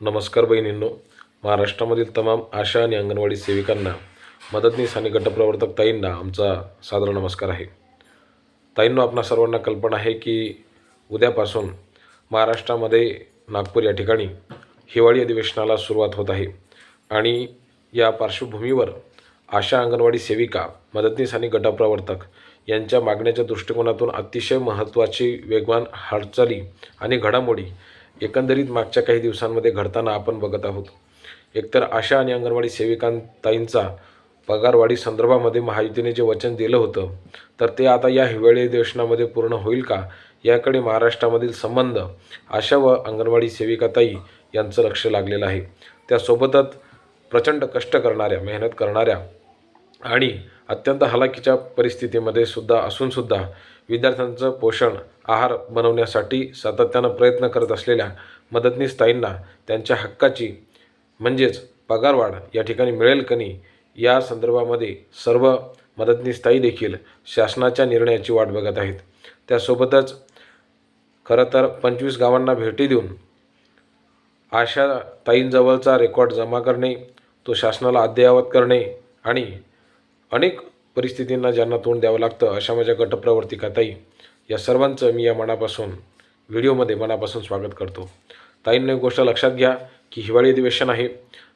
नमस्कार बहिणींनो. महाराष्ट्रामधील तमाम आशा आणि अंगणवाडी सेविकांना मदतनीस आणि गटप्रवर्तक ताईंना आमचा सादर नमस्कार आहे. ताईंनो आपणा सर्वांना कल्पना आहे की उद्यापासून महाराष्ट्रामध्ये नागपूर या ठिकाणी हिवाळी अधिवेशनाला सुरुवात होत आहे आणि या पार्श्वभूमीवर आशा अंगणवाडी सेविका मदतनीस आणि गटप्रवर्तक यांच्या मागण्याच्या दृष्टिकोनातून अतिशय महत्त्वाची वेगवान हालचाली आणि घडामोडी एकंदरीत मागच्या काही दिवसांमध्ये घडताना आपण बघत आहोत. एकतर आशा आणि अंगणवाडी सेविकांताईंचा पगारवाढी संदर्भामध्ये महायुतीने जे वचन दिलं होतं तर ते आता या हिवाळी अधिवेशनामध्ये पूर्ण होईल का? याकडे महाराष्ट्रामधील संबंध आशा व अंगणवाडी सेविकाताई यांचं लक्ष लागलेलं आहे. त्यासोबतच प्रचंड कष्ट करणाऱ्या मेहनत करणाऱ्या आणि अत्यंत हलाखीच्या परिस्थितीमध्ये सुद्धा असूनसुद्धा विद्यार्थ्यांचं पोषण आहार बनवण्यासाठी सातत्यानं प्रयत्न करत असलेल्या मदतनीस ताईंना त्यांच्या हक्काची म्हणजेच पगारवाढ या ठिकाणी मिळेल का नाही या संदर्भामध्ये सर्व मदतनीस ताई देखील शासनाच्या निर्णयाची वाट बघत आहेत. त्यासोबतच खरं तर पंचवीस गावांना भेटी देऊन आशा ताईंजवळचा रेकॉर्ड जमा करणे तो शासनाला अद्ययावत करणे आणि अनेक परिस्थितींना ज्यांना तोंड द्यावं लागतं अशा माझ्या गटप्रवर्तिका ताई या सर्वांचं मी या मनापासून व्हिडिओमध्ये मनापासून स्वागत करतो. ताईंनी एक गोष्ट लक्षात घ्या की हिवाळी अधिवेशन आहे.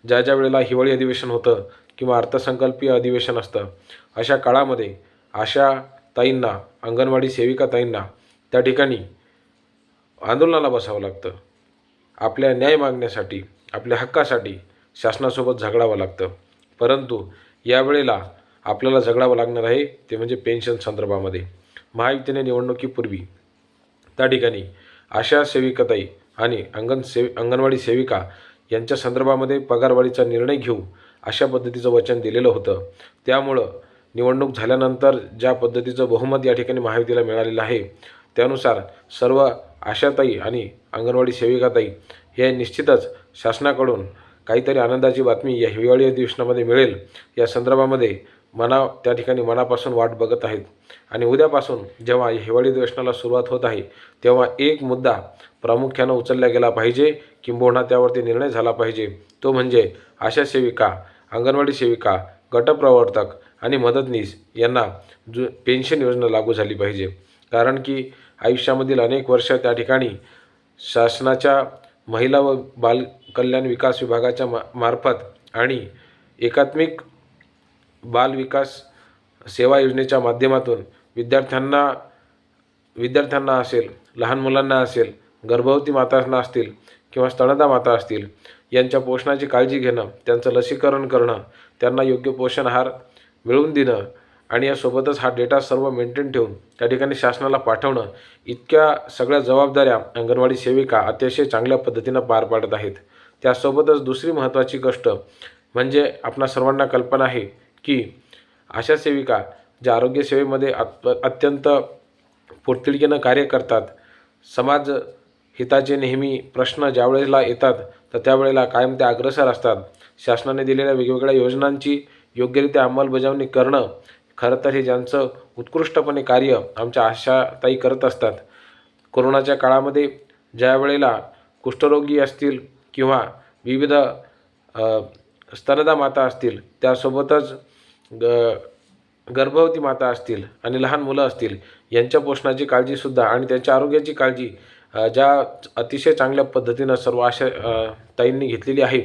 ज्या ज्या वेळेला हिवाळी अधिवेशन होतं किंवा अर्थसंकल्पीय अधिवेशन असतं अशा काळामध्ये अशा ताईंना अंगणवाडी सेविका ताईंना त्या ठिकाणी आंदोलनाला बसावं लागतं. आपल्या न्याय मागण्यासाठी आपल्या हक्कासाठी शासनासोबत झगडावं लागतं. परंतु यावेळेला आपल्याला झगडावं लागणार आहे ते म्हणजे पेन्शन संदर्भामध्ये. महायुतीने निवडणुकीपूर्वी त्या ठिकाणी आशा सेविकाताई आणि अंगण सेव अंगणवाडी सेविका यांच्या संदर्भामध्ये पगारवाढीचा निर्णय घेऊ अशा पद्धतीचं वचन दिलेलं होतं. त्यामुळं निवडणूक झाल्यानंतर ज्या पद्धतीचं बहुमत या ठिकाणी महायुतीला मिळालेलं आहे त्यानुसार सर्व आशाताई आणि अंगणवाडी सेविकाताई हे निश्चितच शासनाकडून काहीतरी आनंदाची बातमी या हिवाळी अधिवेशनामध्ये मिळेल. या संदर्भामध्ये मना त्या ठिकाणी मनापासून वाट बघत आहेत. आणि उद्यापासून जेव्हा हिवाळी अधिवेशनाला सुरुवात होत आहे तेव्हा एक मुद्दा प्रामुख्यानं उचलला गेला पाहिजे किंबहुना त्यावरती निर्णय झाला पाहिजे. तो म्हणजे आशा सेविका अंगणवाडी सेविका गटप्रवर्तक आणि मदतनीस यांना जु पेन्शन योजना लागू झाली पाहिजे. कारण की आयुष्यामधील अनेक वर्ष त्या ठिकाणी शासनाच्या महिला व बाल कल्याण विकास विभागाच्या मा मार्फत आणि एकात्मिक बालविकास सेवा योजनेच्या माध्यमातून विद्यार्थ्यांना विद्यार्थ्यांना असेल लहान मुलांना असेल गर्भवती मातांना असतील किंवा स्तनदा माता असतील यांच्या पोषणाची काळजी घेणं त्यांचं लसीकरण करणं त्यांना योग्य पोषण आहार मिळवून देणं आणि यासोबतच हा डेटा सर्व मेंटेन ठेवून त्या ठिकाणी शासनाला पाठवणं इतक्या सगळ्या जबाबदाऱ्या अंगणवाडी सेविका अतिशय चांगल्या पद्धतीनं पार पाडत आहेत. त्यासोबतच दुसरी महत्त्वाची गोष्ट म्हणजे आपणा सर्वांना कल्पना आहे की अशा सेविका ज्या आरोग्यसेवेमध्ये अत अत्यंत पोर्तिडकीनं कार्य करतात समाज हिताचे नेहमी प्रश्न ज्यावेळेला येतात तर त्यावेळेला कायम ते अग्रसर असतात. शासनाने दिलेल्या वेगवेगळ्या योजनांची योग्यरित्या अंमलबजावणी करणं खरं तर हे ज्यांचं उत्कृष्टपणे कार्य आमच्या आशाताई करत असतात. कोरोनाच्या काळामध्ये ज्या वेळेला कुष्ठरोगी असतील किंवा विविध स्तनदा माता असतील त्यासोबतच ग गर्भवती माता असतील आणि लहान मुलं असतील यांच्या पोषणाची काळजीसुद्धा आणि त्यांच्या आरोग्याची काळजी ज्या अतिशय चांगल्या पद्धतीनं सर्व आशा ताईंनी घेतलेली आहे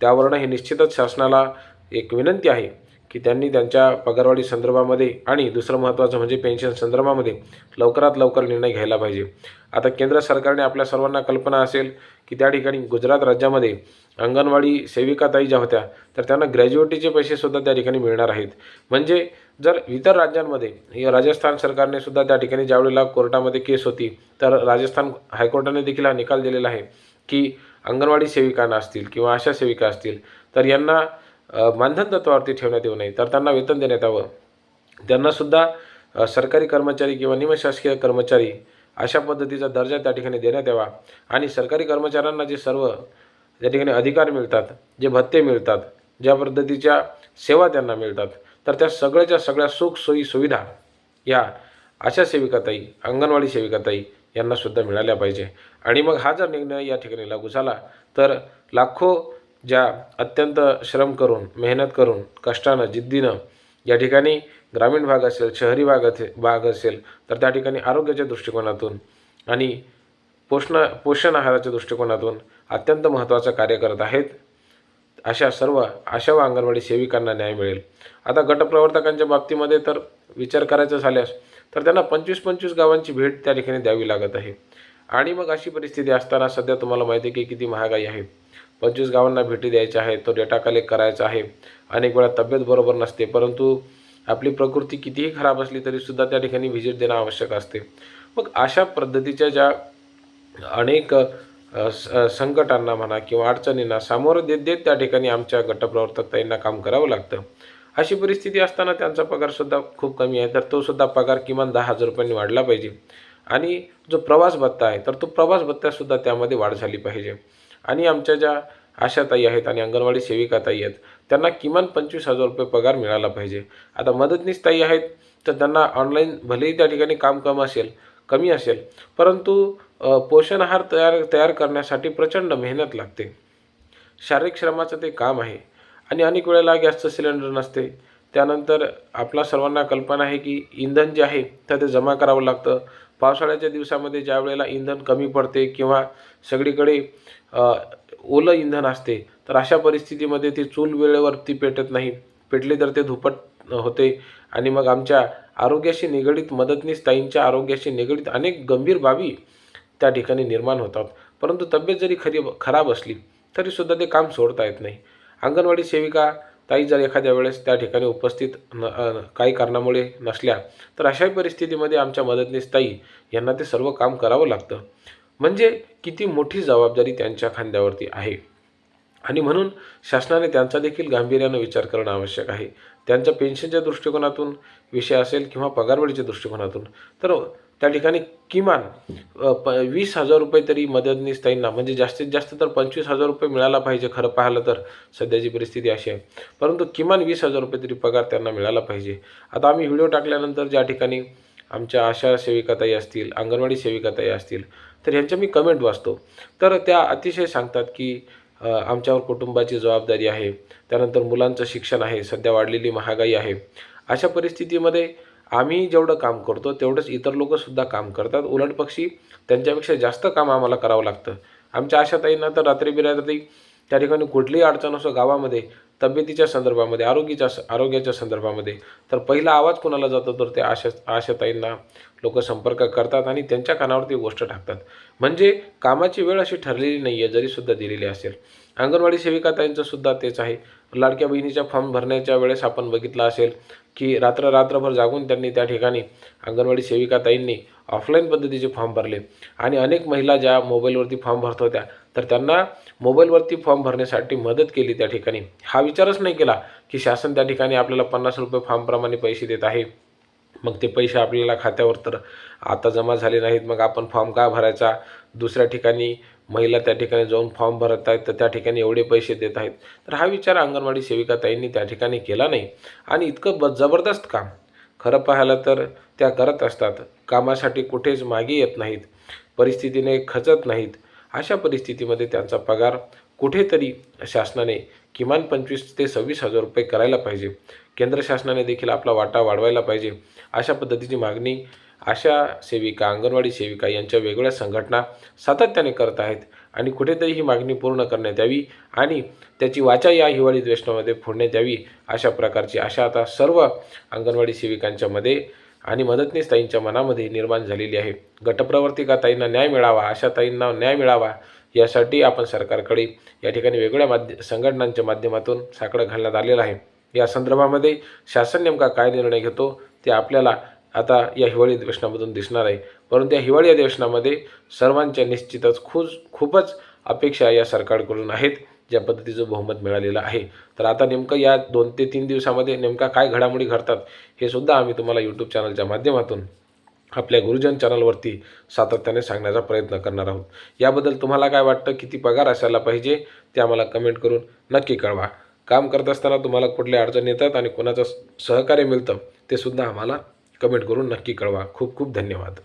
त्यावरनं हे निश्चितच शासनाला एक विनंती आहे की त्यांनी त्यांच्या पगारवाढी संदर्भामध्ये आणि दुसरं महत्त्वाचं म्हणजे पेन्शन संदर्भामध्ये लवकरात लवकर निर्णय घ्यायला पाहिजे. आता केंद्र सरकारने आपल्या सर्वांना कल्पना असेल की त्या ठिकाणी गुजरात राज्यामध्ये अंगणवाडी सेविकाताई ज्या होत्या तर त्यांना ग्रॅज्युएटीचे पैसेसुद्धा त्या ठिकाणी मिळणार आहेत. म्हणजे जर इतर राज्यांमध्ये राजस्थान सरकारने सुद्धा त्या ठिकाणी ज्यावेळेला कोर्टामध्ये केस होती तर राजस्थान हायकोर्टाने देखील हा निकाल दिलेला आहे की अंगणवाडी सेविकांना असतील किंवा आशा सेविका असतील तर यांना मानधन तत्वावरती ठेवण्यात येऊ नये. तर त्यांना वेतन देण्यात यावं. त्यांनासुद्धा सरकारी कर्मचारी किंवा निमशासकीय कर्मचारी अशा पद्धतीचा दर्जा त्या ठिकाणी देण्यात यावा. आणि सरकारी कर्मचाऱ्यांना जे सर्व ज्या ठिकाणी अधिकार मिळतात जे भत्ते मिळतात ज्या पद्धतीच्या सेवा त्यांना मिळतात तर त्या सगळ्याच्या सगळ्या सुख सोयी सुविधा या आशा सेविकाताई अंगणवाडी सेविकाताई यांनासुद्धा मिळाल्या पाहिजे. आणि मग हा जर निर्णय या ठिकाणी लागू झाला तर लाखो ज्या अत्यंत श्रम करून मेहनत करून कष्टानं जिद्दीनं या ठिकाणी ग्रामीण भाग असेल शहरी भाग असे भाग असेल तर त्या ठिकाणी आरोग्याच्या दृष्टिकोनातून आणि पोषण पोषण आहाराच्या दृष्टिकोनातून अत्यंत महत्त्वाचं कार्य करत आहेत. अशा सर्व आशा व अंगणवाडी सेविकांना न्याय मिळेल. आता गटप्रवर्तकांच्या बाबतीमध्ये तर विचार करायचा झाल्यास तर त्यांना पंचवीस पंचवीस गावांची भेट त्या ठिकाणी द्यावी लागत आहे. आणि मग अशी परिस्थिती असताना सध्या तुम्हाला माहिती आहे की किती महागाई आहे. पंचवीस गावांना भेटी द्यायच्या आहे तो डेटा कलेक्ट करायचा आहे. अनेक वेळा तब्येत बरोबर नसते परंतु आपली प्रकृती कितीही खराब असली तरीसुद्धा त्या ठिकाणी व्हिजिट देणं आवश्यक असते. मग अशा पद्धतीच्या ज्या अनेक स- संकटांना म्हणा किंवा अडचणींना सामोरं देत देत त्या ठिकाणी आमच्या गटप्रवर्तक ताईंना काम करावं लागतं. अशी परिस्थिती असताना त्यांचा पगारसुद्धा खूप कमी आहे. तर तोसुद्धा पगार किमान दहा हजार रुपयांनी वाढला पाहिजे. आणि जो प्रवास भत्ता आहे तर तो प्रवास भत्त्यासुद्धा त्यामध्ये वाढ झाली पाहिजे. आणि आमच्या ज्या आशाताई आहेत आणि अंगणवाडी सेविका ताई आहेत त्यांना किमान पंचवीस हजार रुपये पगार मिळाला पाहिजे. आता मदतनीस ताई आहेत तर त्यांना ऑनलाईन भलेही त्या ठिकाणी काम कम असेल कमी असेल परंतु पोषण आहार तयार तयार करण्यासाठी प्रचंड मेहनत लागते. शारीरिक श्रमाचं ते काम आहे आणि अनेक वेळेला गॅसचं सिलेंडर नसते. त्यानंतर आपला सर्वांना कल्पना आहे की इंधन जे आहे तर ते जमा करावं लागतं. पावसाळ्याच्या दिवसामध्ये ज्या वेळेला इंधन कमी पडते किंवा सगळीकडे ओलं इंधन असते तर अशा परिस्थितीमध्ये ती चूल वेळेवरती पेटत नाही. पेटली तर ते धुपट होते आणि मग आमच्या आरोग्याशी निगडीत मदतनीस ताईंच्या आरोग्याशी निगडीत अनेक गंभीर बाबी त्या ठिकाणी निर्माण होतात. परंतु तब्येत जरी खरी खराब असली तरीसुद्धा ते काम सोडता येत नाही. अंगणवाडी सेविका ताई जर एखाद्या वेळेस त्या ठिकाणी उपस्थित न काही कारणामुळे नसल्या तर अशाही परिस्थितीमध्ये आमच्या मदतनीस ताई यांना ते सर्व काम करावं लागतं. म्हणजे किती मोठी जबाबदारी त्यांच्या खांद्यावरती आहे. आणि म्हणून शासनाने त्यांचा देखील गांभीर्यानं विचार करणं आवश्यक आहे. त्यांच्या पेन्शनच्या दृष्टिकोनातून विषय असेल किंवा पगारवाढीच्या दृष्टिकोनातून तर त्या ठिकाणी किमान प वीस हजार रुपये तरी मदतनीस ताईंना म्हणजे जास्तीत जास्त तर पंचवीस हजार रुपये मिळाला पाहिजे खरं पाहिलं तर. सध्याची परिस्थिती अशी आहे. परंतु किमान वीस हजार रुपये तरी पगार त्यांना मिळाला पाहिजे. आता आम्ही व्हिडिओ टाकल्यानंतर ज्या ठिकाणी आमच्या आशा सेविकाताई असतील अंगणवाडी सेविकाताई असतील तर ह्यांच्या मी कमेंट वाचतो. तर त्या अतिशय सांगतात की आमच्यावर कुटुंबाची जबाबदारी आहे. त्यानंतर मुलांचं शिक्षण आहे. सध्या वाढलेली महागाई आहे. अशा परिस्थितीमध्ये आम्ही जेवढं काम करतो तेवढंच इतर लोकंसुद्धा काम करतात. उलट पक्षी त्यांच्यापेक्षा जास्त काम आम्हाला करावं लागतं. आमच्या आशाताईंना तर रात्री बिरात्री त्या ठिकाणी कुठलीही अडचण असो गावामध्ये तब्येतीच्या संदर्भामध्ये आरोग्याच्या आरोग्याच्या संदर्भामध्ये तर पहिला आवाज कोणाला जातो तर ते आशा आशाताईंना लोक संपर्क करतात आणि त्यांच्या कानावरती गोष्ट टाकतात. म्हणजे कामाची वेळ अशी ठरलेली नाही आहे जरीसुद्धा दिलेली असेल. अंगणवाडी सेविकाताईंचं सुद्धा तेच आहे. लाडक्या बहिणीच्या फॉर्म भरण्याच्या वेळेस आपण बघितलं असेल की रात्र रात्रभर जागून त्यांनी त्या ठिकाणी अंगणवाडी सेविकाताईंनी ऑफलाईन पद्धतीचे फॉर्म भरले. आणि अनेक महिला ज्या मोबाईलवरती फॉर्म भरत होत्या तर त्यांना मोबाईलवरती फॉर्म भरण्यासाठी मदत केली त्या ठिकाणी. हा विचारच नाही केला की शासन त्या ठिकाणी आपल्याला पन्नास रुपये फॉर्मप्रमाणे पैसे देत आहे. मग ते पैसे आपल्याला खात्यावर तर आता जमा झाले नाहीत. मग आपण फॉर्म का भरायचा? दुसऱ्या ठिकाणी महिला त्या ठिकाणी जाऊन फॉर्म भरत आहेत तर त्या ठिकाणी एवढे पैसे देत आहेत. तर हा विचार अंगणवाडी सेविकाताईंनी त्या ठिकाणी केला नाही. आणि इतकं ब जबरदस्त काम. खरं पाहायला तर त्या करत असतात. कामासाठी कुठेच मागे येत नाहीत. परिस्थितीने खचत नाहीत. अशा परिस्थितीमध्ये त्यांचा पगार कुठेतरी शासनाने किमान पंचवीस ते सव्वीस हजार रुपये करायला पाहिजे. केंद्र शासनाने देखील आपला वाटा वाढवायला पाहिजे. अशा पद्धतीची मागणी आशा सेविका अंगणवाडी सेविका यांच्या वेगवेगळ्या संघटना सातत्याने करत आहेत आणि कुठेतरी ही मागणी पूर्ण करण्यात यावी आणि त्याची वाचा या हिवाळी द्वेषणामध्ये फोडण्यात यावी अशा प्रकारची आशा आता सर्व अंगणवाडी सेविकांच्यामध्ये आणि मदतनीस ताईंच्या मनामध्ये निर्माण झालेली आहे. गटप्रवर्तिका ताईंना न्याय मिळावा अशा ताईंना न्याय मिळावा यासाठी आपण सरकारकडे या ठिकाणी वेगवेगळ्या माध्य संघटनांच्या माध्यमातून साकडं घालण्यात आलेलं आहे. या संदर्भामध्ये शासन नेमका काय निर्णय घेतो ते आपल्याला आता या हिवाळी अधिवेशनामधून दिसणार आहे. परंतु या हिवाळी अधिवेशनामध्ये सर्वांच्या निश्चितच खूप खूपच अपेक्षा या सरकारकडून आहेत ज्या पद्धतीचं बहुमत मिळालेलं आहे. तर आता नेमकं या दोन ते तीन दिवसामध्ये नेमका काय घडामोडी घडतात हे सुद्धा आम्ही तुम्हाला यूट्यूब चॅनलच्या माध्यमातून आपल्या गुरुजन चॅनलवरती सातत्याने सांगण्याचा प्रयत्न करणार आहोत. याबद्दल तुम्हाला काय वाटतं किती पगार असायला पाहिजे ते आम्हाला कमेंट करून नक्की कळवा. काम करत असताना तुम्हाला कुठल्या अडचणी येतात आणि कोणाचं सहकार्य मिळतं ते सुद्धा आम्हाला कमेंट करून नक्की कळवा. खूप खूप धन्यवाद.